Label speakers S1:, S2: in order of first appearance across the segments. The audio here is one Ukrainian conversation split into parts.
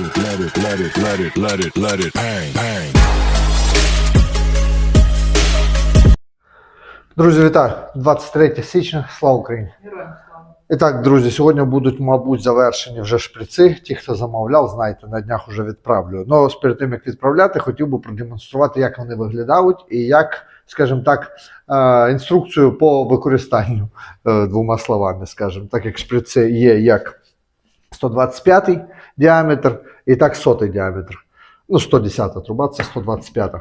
S1: it, let it, let it, let it, let it, let it bang, bang.
S2: Друзі, вітаю! 23 січня, слава Україні!
S3: Героям слава.
S2: І так, друзі, сьогодні будуть, мабуть, завершені вже шприци. Ті, хто замовляв, знаєте, на днях вже відправлю. Ну, перед тим як відправляти, хотів би продемонструвати, як вони виглядають і як, скажімо так, е, інструкцію по використанню е, двома словами, скажімо, так як шприци є як 125 діаметр і так 100 діаметр. Ну, 110 труба, це 125.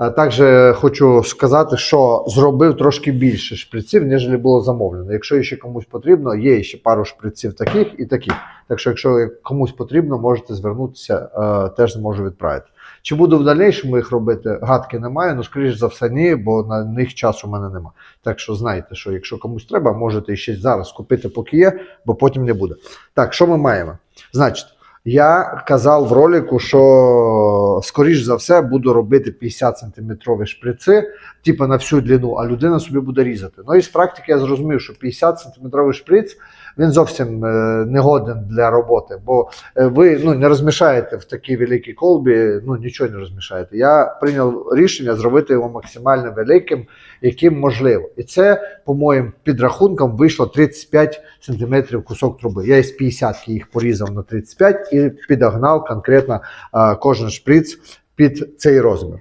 S2: А Також хочу сказати, що зробив трошки більше шприців, ніж було замовлено. Якщо ще комусь потрібно, є ще пару шприців таких і таких. Так що, якщо комусь потрібно, можете звернутися, е, теж зможу відправити. Чи буду в дальнішому їх робити? Гадки немає, ну скоріш за все, ні, бо на них часу в мене немає. Так що знайте, що якщо комусь треба, можете ще зараз купити, поки є, бо потім не буде. Так, що ми маємо? Значить, я казав в ролику, що скоріш за все буду робити 50 сантиметрові шприци, типу на всю длину, а людина собі буде різати. Ну і з практики я зрозумів, що 50 сантиметровий шприц він зовсім е, не годен для роботи, бо е, ви ну, не розмішаєте в такій великій колбі, ну нічого не розмішаєте. Я прийняв рішення зробити його максимально великим, яким можливо. І це, по моїм підрахункам, вийшло 35 сантиметрів кусок труби. Я із 50 їх порізав на 35 і підогнав конкретно е, кожен шприц під цей розмір. Е,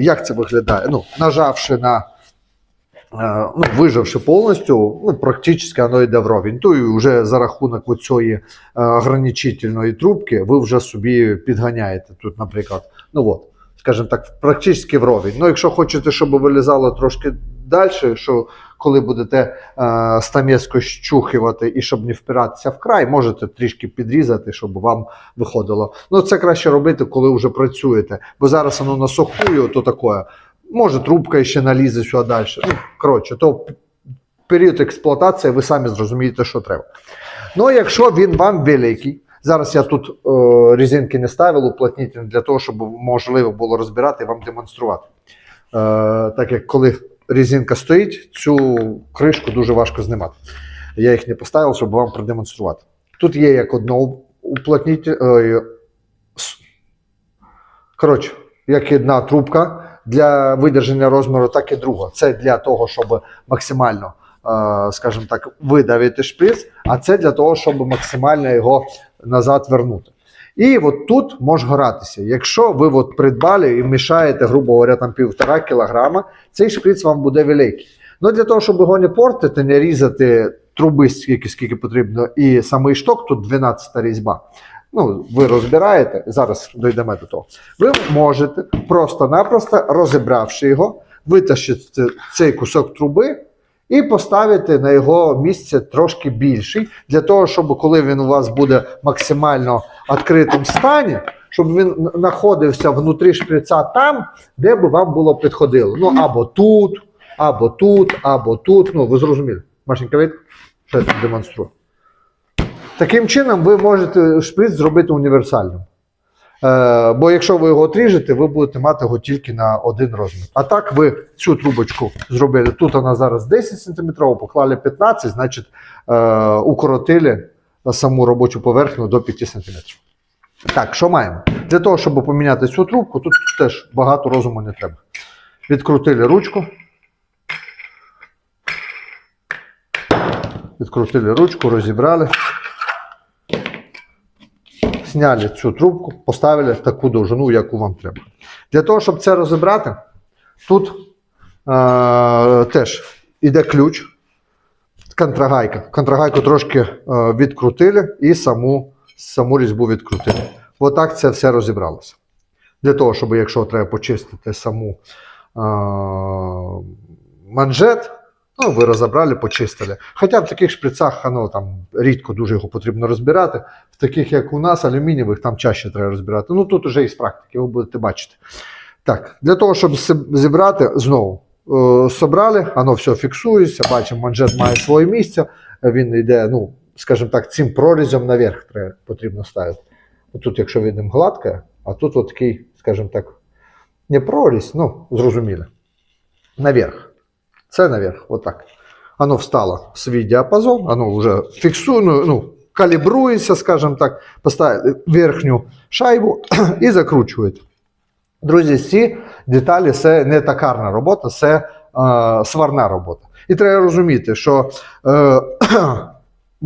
S2: як це виглядає? Ну, нажавши на ну, виживши повністю, ну, практично воно йде вровень. То і вже за рахунок цієї е, ограничительної трубки ви вже собі підганяєте тут, наприклад. Ну от, скажімо так, практично вровень. Ну, якщо хочете, щоб вилізало трошки далі, що коли будете е, стамеску щухувати і щоб не впиратися в край, можете трішки підрізати, щоб вам виходило. Ну, це краще робити, коли вже працюєте, бо зараз воно на сухую, то таке. Може, трубка ще налізе сюди далі. Ну, коротше, то період експлуатації ви самі зрозумієте, що треба. Ну, якщо він вам великий, зараз я тут е, резинки не ставив уплотнительні для того, щоб можливо було розбирати і вам демонструвати. Е, так як коли резинка стоїть, цю кришку дуже важко знімати. Я їх не поставив, щоб вам продемонструвати. Тут є як одно уплотнитель. Е, коротше, як одна трубка для видержання розміру, так і друга. Це для того, щоб максимально, е, скажімо так, видавити шприц, а це для того, щоб максимально його назад вернути. І от тут може гратися. Якщо ви от придбали і мішаєте, грубо говоря, там півтора кілограма, цей шприц вам буде великий. Ну для того, щоб його не портити, не різати труби скільки, скільки потрібно, і самий шток, тут 12 різьба. Ну, ви розбираєте, зараз дійдемо до того. Ви можете просто-напросто, розібравши його, витащити цей кусок труби і поставити на його місце трошки більший, для того, щоб коли він у вас буде максимально відкритому стані, щоб він знаходився внутрі шприця там, де би вам було підходило. Ну або тут, або тут, або тут. Ну, ви зрозуміли. Машенька, від? Що я тут демонструю? Таким чином, ви можете шприц зробити універсальним. Е, бо якщо ви його отріжете, ви будете мати його тільки на один розмір. А так ви цю трубочку зробили. Тут вона зараз 10 см, поклали 15 значить е, укоротили саму робочу поверхню до 5 см. Так, що маємо? Для того, щоб поміняти цю трубку, тут теж багато розуму не треба. Відкрутили ручку. Відкрутили ручку, розібрали. Сняли цю трубку, поставили таку довжину, яку вам треба. Для того, щоб це розібрати, тут е, теж іде ключ, контрагайка. Контрагайку трошки е, відкрутили і саму, саму різьбу відкрутили. Отак це все розібралося. Для того, щоб якщо треба почистити саму е, манжет, ну, ви розібрали, почистили. Хоча в таких шприцах воно там рідко дуже його потрібно розбирати. В таких, як у нас, алюмінієвих, там чаще треба розбирати. Ну тут уже із практики, ви будете бачити. Так, для того, щоб зібрати, знову е, собрали, воно все фіксується, бачимо, манжет має своє місце, він йде, ну, скажімо так, цим прорізом наверх треба, потрібно ставити. Тут, якщо видимо, гладке, а тут от такий, скажімо так, не прорізь, ну, зрозуміло. Наверх. Це наверх, отак. Оно встало в свій діапазон, оно вже фіксує, ну, ну, калібрується, скажімо так, поставили верхню шайбу і закручуєте. Друзі, ці деталі це не токарна робота, це е, сварна робота. І треба розуміти, що е,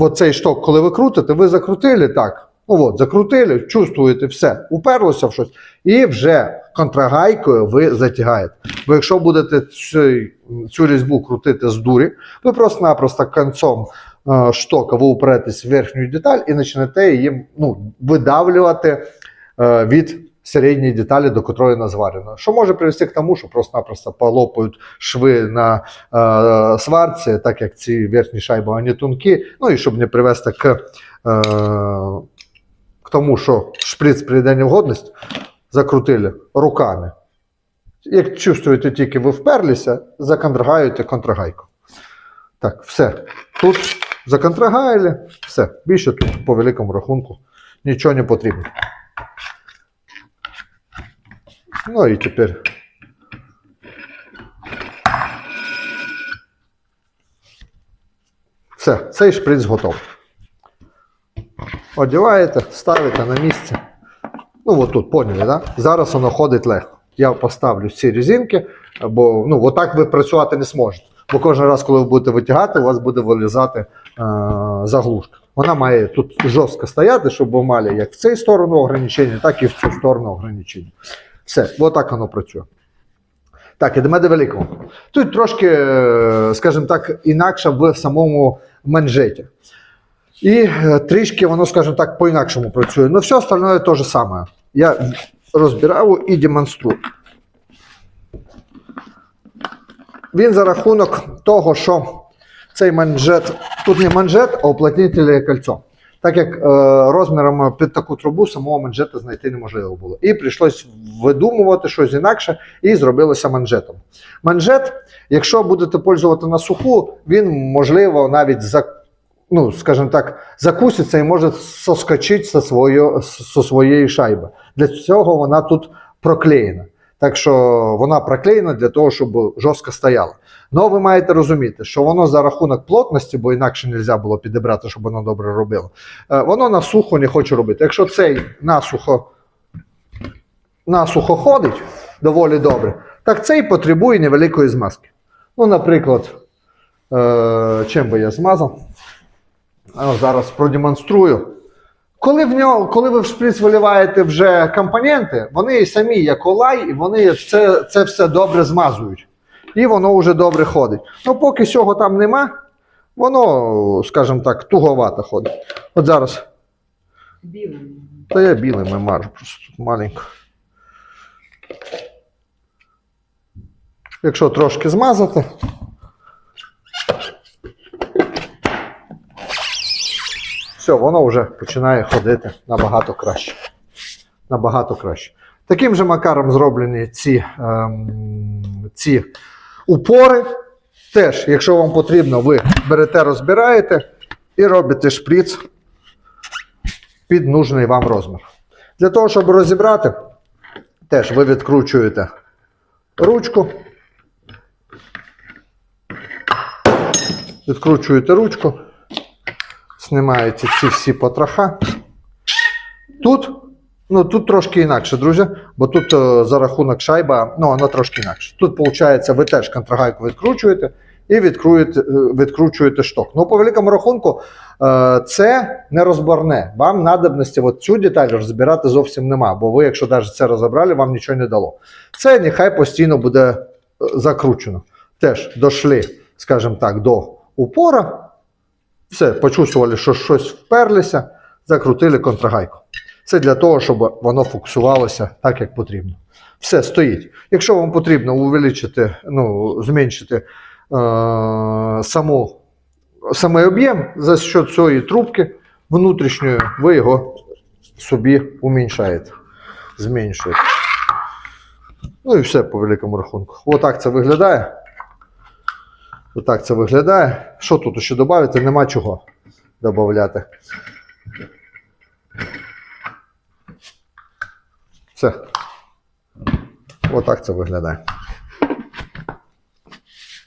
S2: цей шток, коли ви крутите, ви закрутили так. Ну от, закрутили, чувствуєте все, уперлося в щось, і вже контрагайкою ви затягаєте. Бо якщо будете цю, цю різьбу крутити з дурі, ви просто-напросто концом е, штока ви упретесь в верхню деталь і почнете її ну, видавлювати е, від середньої деталі, до котрої вона зварена. Що може привести к тому, що просто-напросто полопають шви на е, сварці, так як ці верхні шайби вони тонкі, ну і щоб не привести к, е, к тому, що шприц прийде невгодність, закрутили руками. Як чувствуєте, тільки ви вперлися, законтрагаєте контрагайку. Так, все. Тут законтрагаяли, все. Більше тут по великому рахунку нічого не потрібно. Ну і тепер. Все, цей шприц готовий. Одіваєте, ставите на місце. Ну, от тут, поняли, да? Зараз воно ходить легко. Я поставлю ці резинки, бо ну, отак ви працювати не зможете. Бо кожен раз, коли ви будете витягати, у вас буде вилізати е- заглушка. Вона має тут жорстко стояти, щоб ви мали як в цю сторону ограничення, так і в цю сторону ограничення. Все, отак воно працює. Так, ідемо до великого. Тут трошки, е, скажімо так, інакше в самому манжеті. І е, трішки воно, скажімо так, по-інакшому працює. Ну, все остальное те же саме. Я розбираю і демонструю. Він за рахунок того, що цей манжет, тут не манжет, а уплотнительне кольцо. Так як е, розміром під таку трубу самого манжета знайти неможливо було. І прийшлось видумувати щось інакше, і зробилося манжетом. Манжет, якщо будете пользувати на суху, він можливо навіть за, ну, скажімо так, закуситься і може соскочити зі своєї, зі своєї шайби. Для цього вона тут проклеєна. Так що вона проклеєна для того, щоб жорстко стояла. Ну, ви маєте розуміти, що воно за рахунок плотності, бо інакше не можна було підібрати, щоб воно добре робило. е, Воно на сухо не хоче робити. Якщо цей насухо, насухо ходить доволі добре, так цей потребує невеликої змазки. Ну, наприклад, е, чим би я змазав? Зараз продемонструю. Коли в нього, коли ви в шприц виливаєте вже компоненти, вони самі як олай, і вони це, це все добре змазують. І воно вже добре ходить. Ну, поки цього там нема, воно, скажімо так, туговато ходить. От зараз.
S3: Білим.
S2: Та я білими мажу, просто тут маленько. Якщо трошки змазати. Все, воно вже починає ходити набагато краще. Набагато краще. Таким же макаром зроблені ці, ем, ці упори. Теж, якщо вам потрібно, ви берете, розбираєте і робите шприц під нужний вам розмір. Для того, щоб розібрати, теж ви відкручуєте ручку. Відкручуєте ручку, знімаєте ці всі потроха. Тут, ну, тут трошки інакше, друзі, бо тут е, за рахунок шайба, ну, вона трошки інакше. Тут, виходить, ви теж контрагайку відкручуєте і відкруєте, е, відкручуєте шток. Ну, по великому рахунку, е, це не розборне. Вам надобності от цю деталь розбирати зовсім нема, бо ви, якщо навіть це розібрали, вам нічого не дало. Це нехай постійно буде закручено. Теж дошли, скажімо так, до упора. Все, почувствували, що щось вперлися, закрутили контрагайку. Це для того, щоб воно фокусувалося так, як потрібно. Все стоїть. Якщо вам потрібно увеличити, ну, зменшити е, саму, самий об'єм за счет цієї трубки внутрішньої, ви його собі уміншаєте, зменшуєте. Ну і все по великому рахунку. Отак це виглядає. Отак це виглядає. Що тут ще додати? Нема чого додати. Все. Отак це виглядає.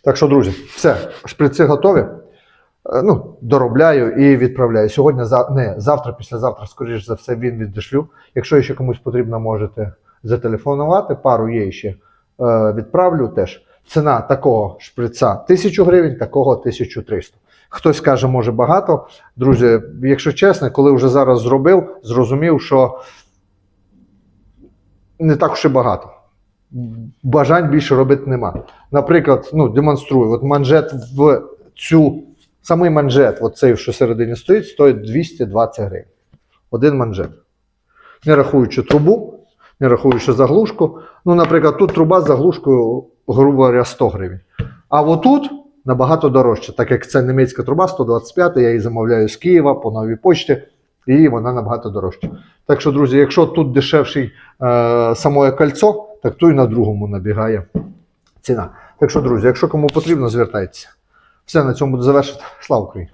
S2: Так що, друзі, все, шприци готові. е, ну, доробляю і відправляю. Сьогодні, не, завтра, післязавтра, скоріш за все, він віддішлю. Якщо ще комусь потрібно, можете зателефонувати. Пару є ще е, відправлю теж. Ціна такого шприца 1000 гривень, такого 1300. Хтось каже, може багато. Друзі, якщо чесно, коли вже зараз зробив, зрозумів, що не так і багато. Бажань більше робити нема. Наприклад, ну, демонструю, от манжет в цю, самий манжет, от цей, що всередині стоїть, стоїть 220 гривень. Один манжет. Не рахуючи трубу, не рахуючи заглушку. Ну, наприклад, тут труба з заглушкою, грубо говоря, 100 гривень. А отут набагато дорожче, так як це німецька труба 125, я її замовляю з Києва по новій почті, і вона набагато дорожча. Так що, друзі, якщо тут дешевший е, самое кольцо, так то і на другому набігає ціна. Так що, друзі, якщо кому потрібно, звертайтеся. Все, на цьому буду завершити. Слава Україні!